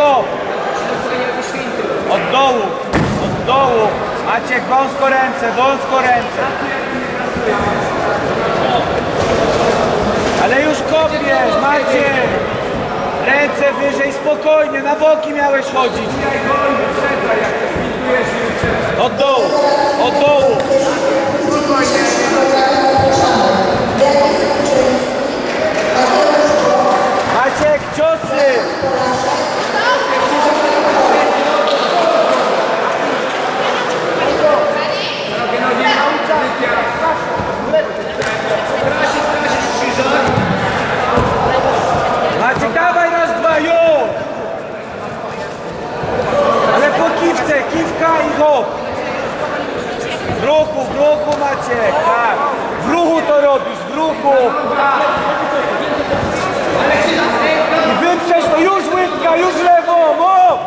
Kop. Od dołu, od dołu. Maciek, wąsko ręce, wąsko ręce. Ale już kopiesz, Maciek. Ręce wyżej, spokojnie, na boki miałeś chodzić. Od dołu, od dołu. Maciek, ciosy! Maciek, dawaj raz, dwa, już! Ale po kiwce, kiwka i hop! W ruchu, w ruchu Maciek, tak! W ruchu to robisz, w ruchu! I wyprzeć to już łydka, już lewo, mów!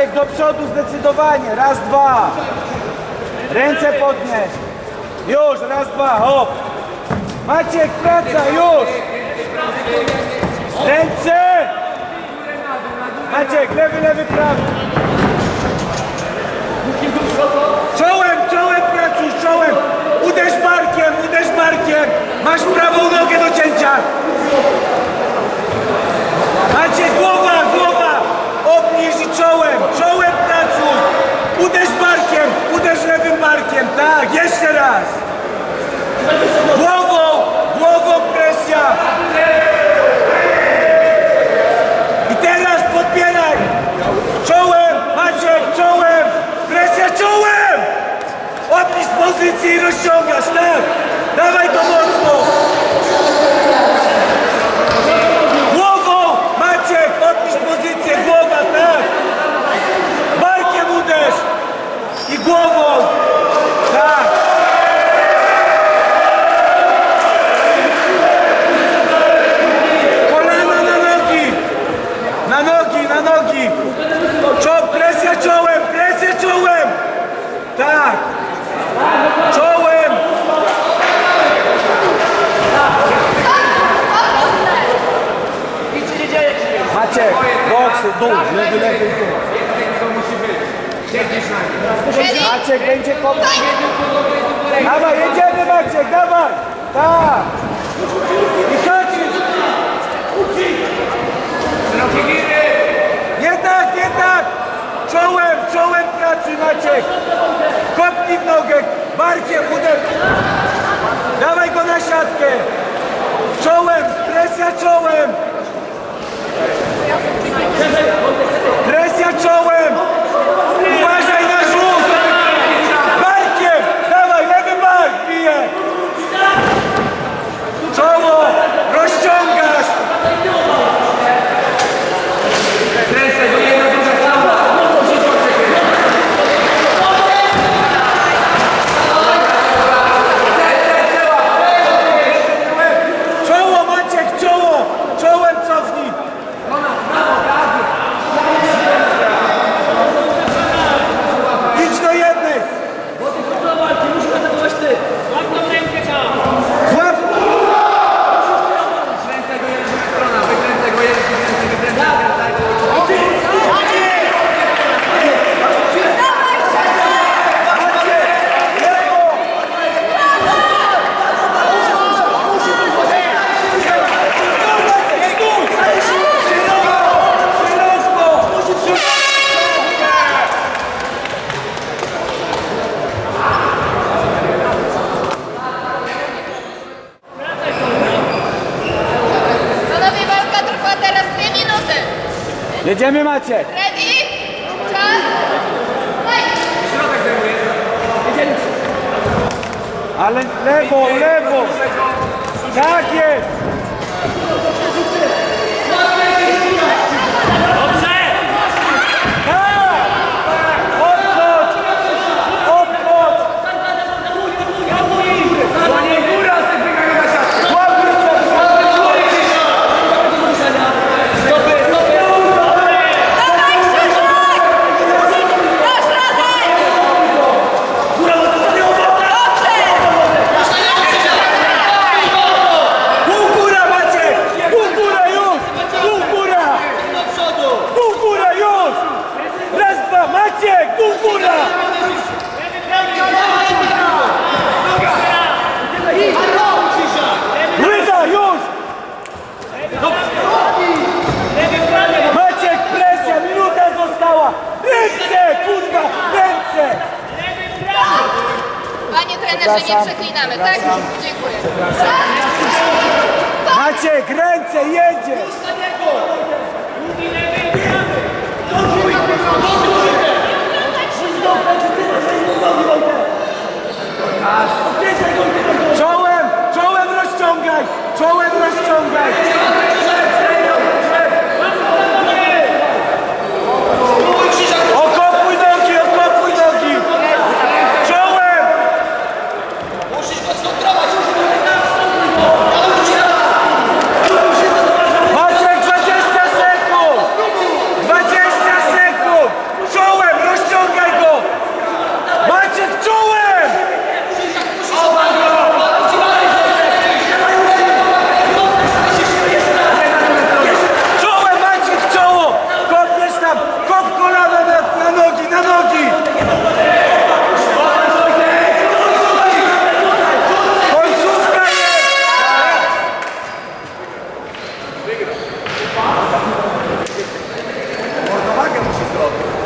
Maciek do przodu zdecydowanie, raz, dwa. Ręce podnieś. Już, raz, dwa, hop. Maciek, praca, już. Ręce! Maciek, lewy, lewy, prawy. Czołem, czołem pracuj, czołem! Uderz barkiem, uderz barkiem! Masz prawą nogę do cięcia! Macie głowa, głowa! Obniż i czołem, czołem pracuj! Uderz barkiem, uderz lewym barkiem, tak, jeszcze raz! Głową, głową presja! I teraz podbieraj! Czołem! Maciek, czołem! Presja czołem! Odnisz pozycję i rozciągasz, tak! Dawaj to mocno! Głową! Maciek, odnisz pozycję, głowa, tak! Barkiem uderz! I głową! Tak! Kolana na nogi! Na nogi, na nogi! Czo, presja czołem, presja czołem! Tak! Czołem! Maciek, boksy, dół, lewy, lewy, dół. Maciek będzie kopać. Dawaj, jedziemy Maciek, dawaj! Tak! I chodź! Nie tak, nie tak! Czołem, czołem pracy Maciek! Kopnij w nogę, barkiem uderz! Dawaj go na siatkę! Czołem, presja czołem! Jedziemy Maciek! Ready? Czas! Ale lewo, lewo! Tak jest! Panie trenerze, nie przeklinamy, tak? Dziękuję. Maciek, ręce, jedzie!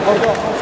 Orada.